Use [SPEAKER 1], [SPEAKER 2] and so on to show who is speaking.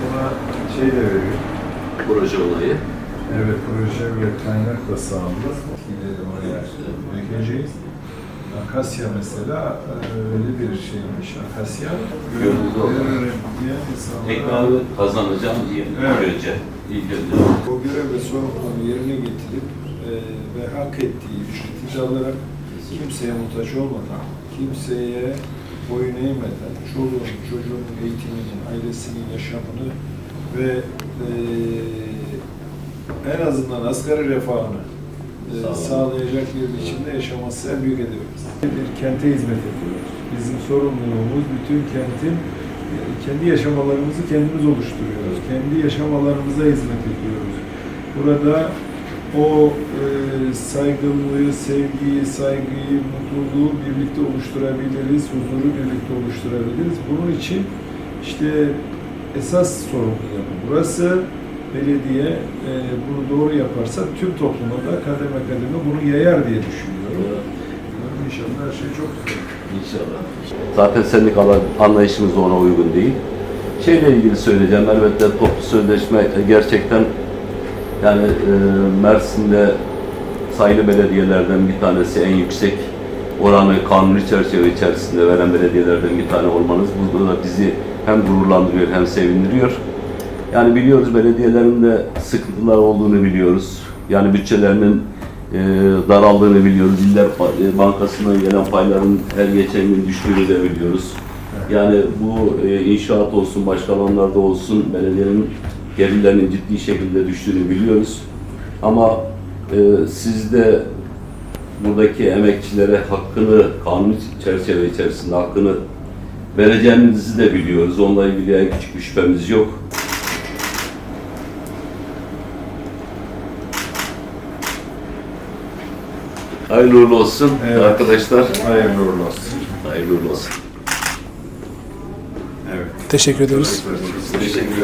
[SPEAKER 1] buna şey de veriyor.
[SPEAKER 2] Proje olayı.
[SPEAKER 1] Evet, proje ve kaynak da sağladı. Gidelim oraya dökeceğiz. Akasya mesela e, öyle bir şeymiş. Akasya veririm diye insanlara
[SPEAKER 2] Ekmeği kazanacağım diye
[SPEAKER 1] Evet.
[SPEAKER 2] önce. İlk önce.
[SPEAKER 1] o görev ve sorumluluğunu yerine getirip e, ve hak ettiği ücreti alarak kimseye muhtaç olmadan, kimseye boyun eğmeden, çoluğun, çocuğun eğitimini, ailesinin yaşamını ve e, en azından asgari refahını e, sağlayacak bir biçimde yaşaması en büyük hedefimiz. Bir kente hizmet ediyoruz. Bizim sorumluluğumuz bütün kentin e, kendi yaşamalarımızı kendimiz oluşturuyoruz. Kendi yaşamalarımıza hizmet ediyoruz. Burada o e, saygınlığı, sevgiyi, saygıyı, mutluluğu birlikte oluşturabiliriz, huzuru birlikte oluşturabiliriz. Bunun için işte esas sorumlu yapı burası. Belediye e, bunu doğru yaparsa tüm topluma da kademe kademe bunu yayar diye düşünüyorum. İnşallah her şey çok güzel.
[SPEAKER 2] İnşallah. Zaten sendikalar anlayışımız da ona uygun değil. Şeyle ilgili söyleyeceğim. Elbette toplu sözleşme gerçekten yani e, Mersin'de sayılı belediyelerden bir tanesi en yüksek oranı kanuni çerçeve içerisinde veren belediyelerden bir tane olmanız bu da bizi hem gururlandırıyor hem sevindiriyor. Yani biliyoruz belediyelerin de sıkıntılar olduğunu biliyoruz. Yani bütçelerinin e, daraldığını biliyoruz. İller e, Bankası'ndan gelen payların her geçen gün düştüğünü de biliyoruz. Yani bu e, inşaat olsun, başka alanlarda olsun belediyenin gelirlerinin ciddi şekilde düştüğünü biliyoruz. Ama e, siz de buradaki emekçilere hakkını, kanun çerçeve içerisinde hakkını vereceğinizi de biliyoruz. Onunla ilgili en küçük bir şüphemiz yok. Hayırlı uğurlu olsun
[SPEAKER 1] Evet.
[SPEAKER 2] arkadaşlar.
[SPEAKER 1] Hayırlı uğurlu olsun.
[SPEAKER 2] Hayırlı uğurlu olsun.
[SPEAKER 1] Evet.
[SPEAKER 3] Teşekkür ediyoruz.
[SPEAKER 2] Teşekkür ederim.